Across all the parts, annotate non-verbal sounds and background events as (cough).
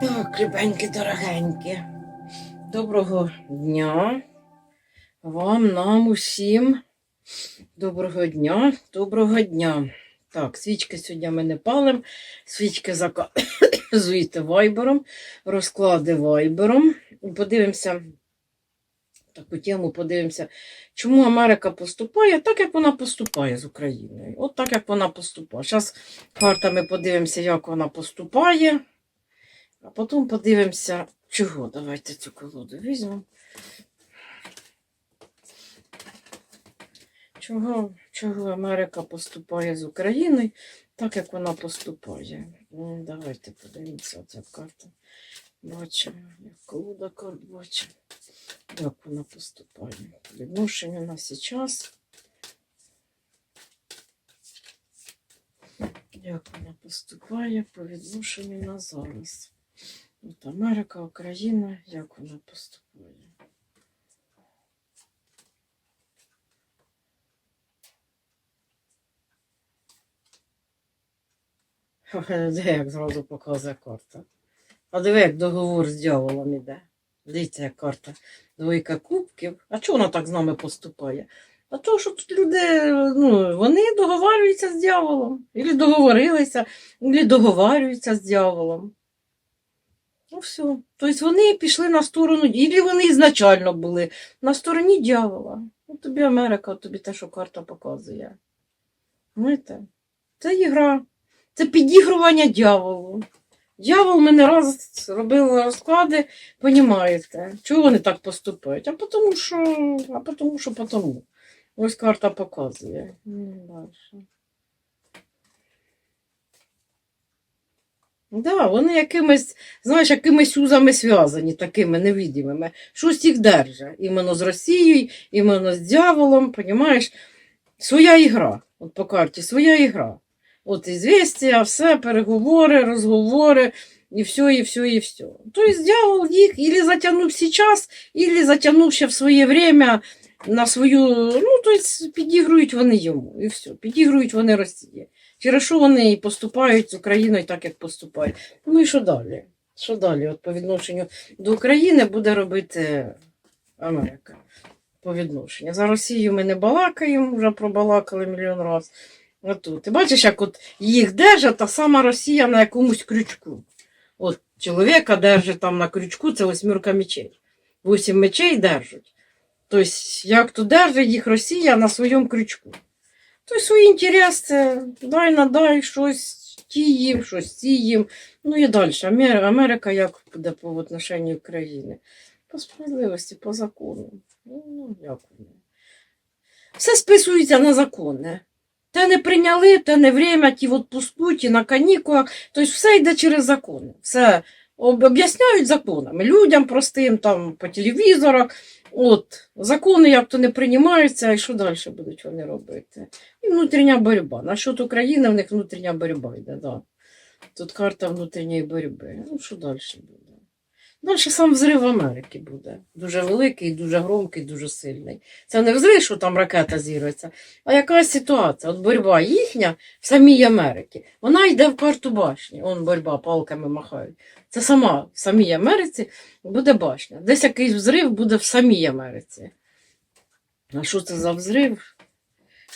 Так, любенькі, дорогенькі. Доброго дня. Вам, нам, усім. Доброго дня, доброго дня. Так, свічки сьогодні ми не палимо. Свічки заказуєте (coughs) вайбером, розклади вайбером. Подивимося, таку тему подивимося, чому Америка поступає так, як вона поступає з Україною. От так, як вона поступає. Зараз картами подивимося, як вона поступає. А потім подивимося, чого. Давайте цю колоду візьмемо. Чого, чого Америка поступає з Україною, так як вона поступає. Ну, давайте подивимося ця карта. Бачимо, як колода карт бачимо, як вона поступає. Відношення на зараз. Як вона поступає по відношенню на зараз. От Америка, Україна, як вона поступає. (laughs) Де як зразу показує карта. А диви, як договор з дьяволом іде. Дивіться, як карта. Двойка кубків. А чого вона так з нами поступає? А то, що тут люди, ну, вони договарюються з дьяволом. Ілі договорилися, ілі договарюються з дьяволом. Ну все. Тобто вони пішли на сторону, і вони ізначально були на стороні дьявола. Ну, тобі Америка, тобі те, що карта показує. Знаєте? Це ігра, це підігрування дьяволу. Дьявол ми не раз робили розклади, понімаєте, чого вони так поступають? А тому що, а тому що потому. Ось карта показує. Дальше. Да, вони якимись, знаєш, якимись узами зв'язані, такими невидимими. Щось їх держить. Іменно з Росією, іменно з дьяволом, понімаєш? Своя ігра. От по карті, своя ігра. От ізвістія, все, переговори, розговори, і все, і все, і все. Тобто дьявол їх ілі затягнув зараз, ілі затягнув ще в своє время на свою, ну, тобто підігрують вони йому, і все, підігрують вони Росії. Через вони поступають з Україною так, як поступають. Ну і що далі? Що далі? От по відношенню до України буде робити Америка. По відношенню. За Росію ми не балакаємо, вже пробалакали мільйон разів. Отут. Ти бачиш, як от їх держить та сама Росія на якомусь крючку. От чоловіка держить там на крючку, це восьмірка мечей. Вісім мечей держать. Тобто, як то держить їх Росія на своєму крючку. Тобто свої інтереси, дай надай щось ті їм, щось ті їм. Ну і далі. Амер- Америка як буде по отношенню України? По справедливості, по закону. Ну, ну як? Все списується на закони. Те не прийняли, те не время, ті в ті на канікулах. Тобто все йде через закони. Все об'ясняють законами. Людям простим там по телевізорах. От, закони як то не приймаються, і що далі будуть вони робити? І внутрішня боротьба. Насчет України в них внутрішня боротьба йде, да. Тут карта внутрішньої боротьби. Ну, що далі буде? Далі сам взрив Америки буде. Дуже великий, дуже громкий, дуже сильний. Це не взрив, що там ракета зірветься, а якась ситуація. От боротьба їхня в самій Америці. Вона йде в карту башні. Он боротьба, палками махають. Це сама в самій Америці буде башня. Десь якийсь взрив буде в самій Америці. А що це за взрив?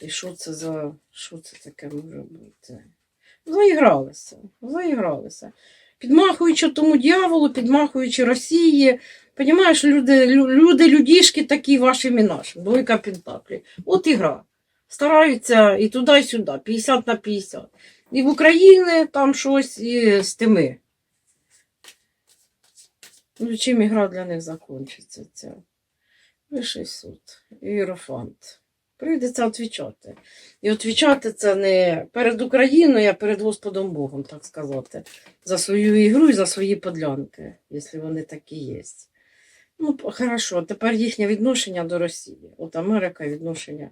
І що це за. Що це таке може бути? Заігралися, заігралися. Підмахуючи тому дьяволу, підмахуючи Росії. Понімаєш, люди, лю- люди, людішки такі вашими нашими. Двойка Пентаклі. От і гра. Стараються і туди, і сюди, 50 на 50. І в Україні там щось і з тими. Ну, чим ігра для них закінчиться ця? Вищий суд, Іерофант. Прийдеться відвічати. І відвічати це не перед Україною, а перед Господом Богом, так сказати. За свою ігру і за свої подлянки, якщо вони такі є. Ну, хорошо, тепер їхнє відношення до Росії. От Америка відношення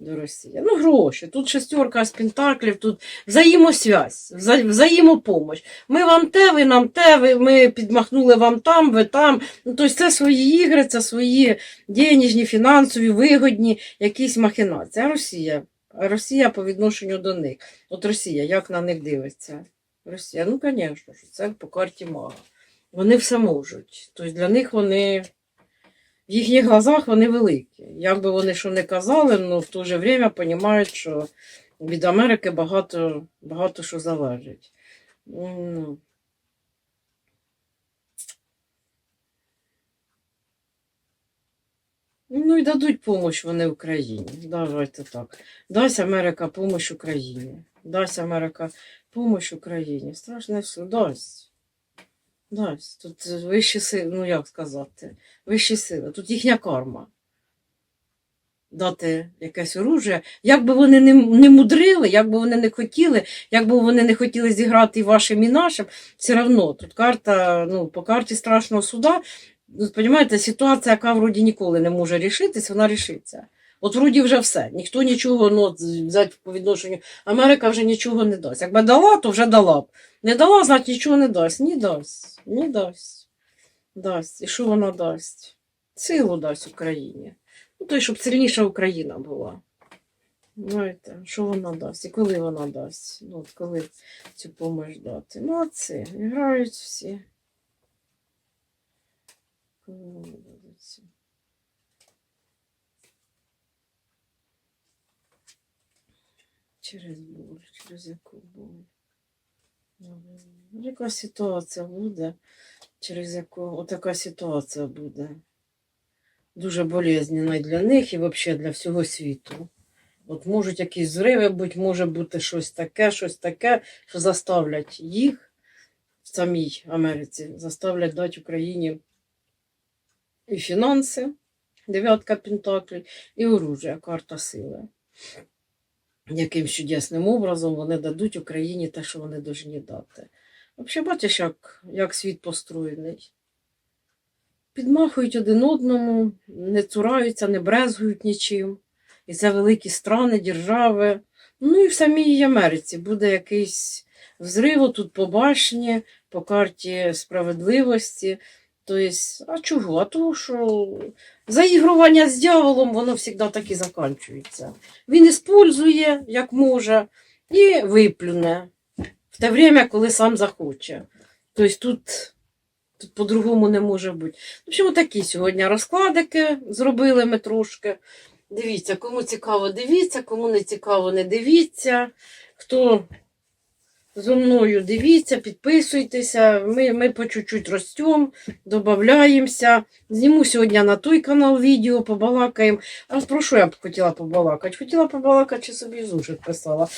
до Росії. Ну, гроші. Тут шестерка з пентаклів, тут взаємосвязь, вза... взаємопомощь. Ми вам те, ви нам те, ви, ми підмахнули вам там, ви там. Ну, тобто це свої ігри, це свої денежні, фінансові, вигодні якісь махінації. А Росія? Росія по відношенню до них. От Росія, як на них дивиться? Росія, ну, звісно, це по карті мага. Вони все можуть. Тобто для них вони, в їхніх глазах вони великі. Як би вони що не казали, але в то же время розуміють, що від Америки багато, багато що залежить. Ну, Ну і дадуть помощь вони Україні. Давайте так. Дасть Америка помощь Україні. Дасть Америка помощь Україні. Страшне все. Дасть. Дасть. Тут вищі сили, ну як сказати, вищі сили. Тут їхня карма. Дати якесь оружие. Як би вони не, не мудрили, як би вони не хотіли, як би вони не хотіли зіграти і вашим, і нашим, все одно тут карта, ну, по карті страшного суда, ну, розумієте, ситуація, яка вроді ніколи не може рішитись, вона рішиться. От вроді вже все. Ніхто нічого ну, от взяти по відношенню. Америка вже нічого не дасть. Якби дала, то вже дала б. Не дала, значить нічого не дасть. Ні дасть. Ні дасть. Дасть. І що вона дасть? Силу дасть Україні. Ну, то й щоб сильніша Україна була. Знаєте, що вона дасть? І коли вона дасть? Ну, от коли цю помощь дати? Молодці, грають всі. Коли вона дадуть Через боль, через яку боль. Яка ситуація буде, через яку отака ситуація буде. Дуже болезненна для них і взагалі для всього світу. От можуть якісь зриви бути, може бути щось таке, щось таке, що заставлять їх в самій Америці, заставлять дати Україні і фінанси, дев'ятка пентаклів, і оружие, карта сили. Яким чудесним образом вони дадуть Україні те, що вони повинні дати. Взагалі, бачиш, як, як світ построєний. Підмахують один одному, не цураються, не брезгують нічим. І це великі страни, держави. Ну і в самій Америці буде якийсь взрив тут по башні, по карті справедливості. Тобто, а чого? А того, що заігрування з дьяволом, воно завжди так і закінчується. Він іспользує, як може, і виплюне в те время, коли сам захоче. Тобто тут, тут по-другому не може бути. В общем, такі сьогодні розкладики зробили ми трошки. Дивіться, кому цікаво, дивіться, кому не цікаво, не дивіться. Хто зо мною дивіться, підписуйтеся. Ми, ми по чуть-чуть ростемо, додаємося. Зніму сьогодні на той канал відео, побалакаємо. А про що я б хотіла побалакати? Хотіла побалакати, чи собі зушит писала.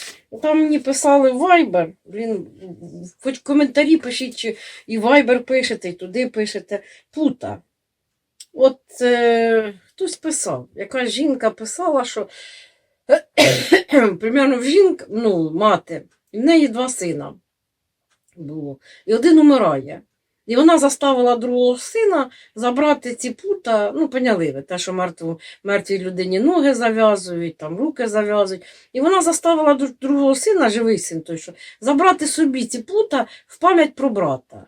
Там мені писали Viber, блін, хоч коментарі пишіть, чи і Viber пишете, і туди пишете. Пута. От е, хтось писав, якась жінка писала, що (coughs) примерно в жінка, ну, мати, і в неї два сина було. І один умирає. І вона заставила другого сина забрати ці пута, ну, поняли те, що мертву, мертвій людині ноги зав'язують, там руки зав'язують. І вона заставила другого сина, живий син той, що, забрати собі ці пута в пам'ять про брата.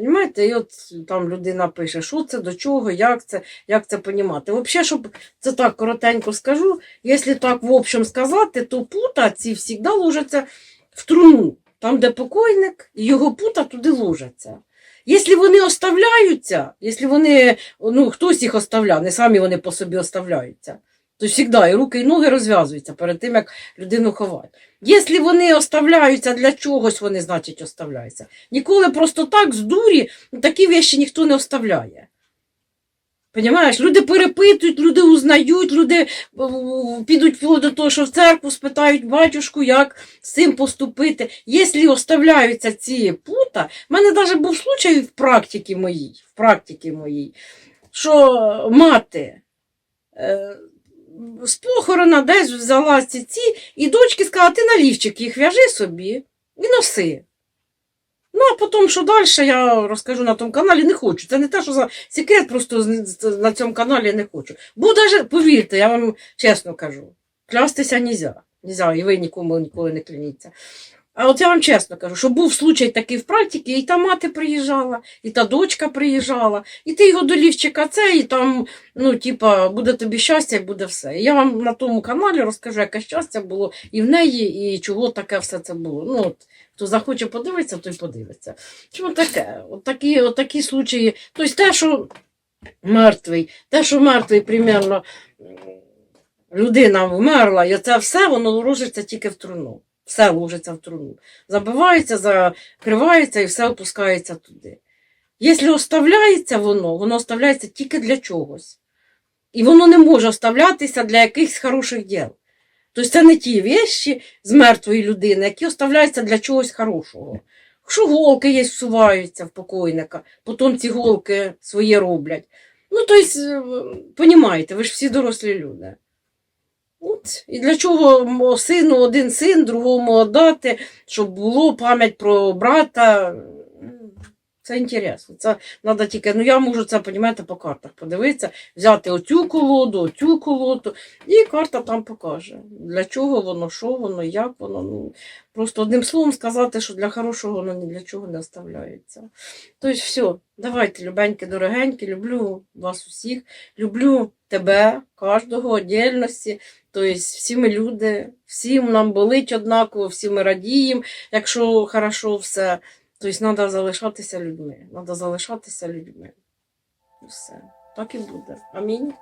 Понімаєте? І от там людина пише, що це, до чого, як це, як це понімати. Взагалі, щоб це так коротенько скажу, якщо так в общем сказати, то пута ці завжди ложаться в труну. Там, де покойник, і його пута туди ложаться. Якщо вони оставляються, якщо вони, ну, хтось їх оставляє, не самі вони по собі оставляються, то завжди і руки, і ноги розв'язуються перед тим, як людину ховають. Якщо вони оставляються для чогось, вони, значить, оставляються. Ніколи просто так, з дурі, такі вещі ніхто не оставляє. Понімаєш, люди перепитують, люди узнають, люди е, підуть до того, що в церкву спитають батюшку, як з цим поступити. Якщо оставляються ці пута, в мене навіть був случай в практиці моїй, в практиці моїй, що мати е, з похорона десь взяла ці ці, і дочки сказала, ти на лівчик їх в'яжи собі і носи. Ну, а потім, що далі, я розкажу на тому каналі, не хочу. Це не те, що за секрет, просто на цьому каналі не хочу. Бо навіть, повірте, я вам чесно кажу, клястися нельзя. Нельзя, і ви нікому ніколи не кляніться. А от я вам чесно кажу, що був случай такий в практиці, і та мати приїжджала, і та дочка приїжджала, і ти його до лівчика це, і там, ну, типа, буде тобі щастя, і буде все. Я вам на тому каналі розкажу, яке щастя було і в неї, і чого таке все це було. Ну, от, хто захоче подивитися, той подивиться. Чому таке? От такі, от такі случаї. Тобто те, що мертвий, те, що мертвий, примерно, людина вмерла, і це все, воно ложиться тільки в труну. Все ложиться в труну. Забивається, закривається і все опускається туди. Якщо оставляється воно, воно оставляється тільки для чогось. І воно не може оставлятися для якихось хороших діл. Тобто це не ті вещі з мертвої людини, які оставляються для чогось хорошого. Що голки є, всуваються в покойника, потім ці голки своє роблять. Ну, тобто, понімаєте, ви ж всі дорослі люди. От. І для чого сину один син, другому дати, щоб було пам'ять про брата. Це інтересно. Це треба тільки, ну я можу це, понімаєте, по картах подивитися, взяти оцю колоду, оцю колоду, і карта там покаже, для чого воно, що воно, як воно. Ну, просто одним словом сказати, що для хорошого воно ні для чого не оставляється. Тобто, все, давайте, любенькі, дорогенькі, люблю вас усіх, люблю тебе, кожного віддільності. Тобто, всі ми люди, всім нам болить однаково, всі ми радіємо, якщо хорошо все. Тобто, треба залишатися людьми. Треба залишатися людьми. І все. Так і буде. Амінь.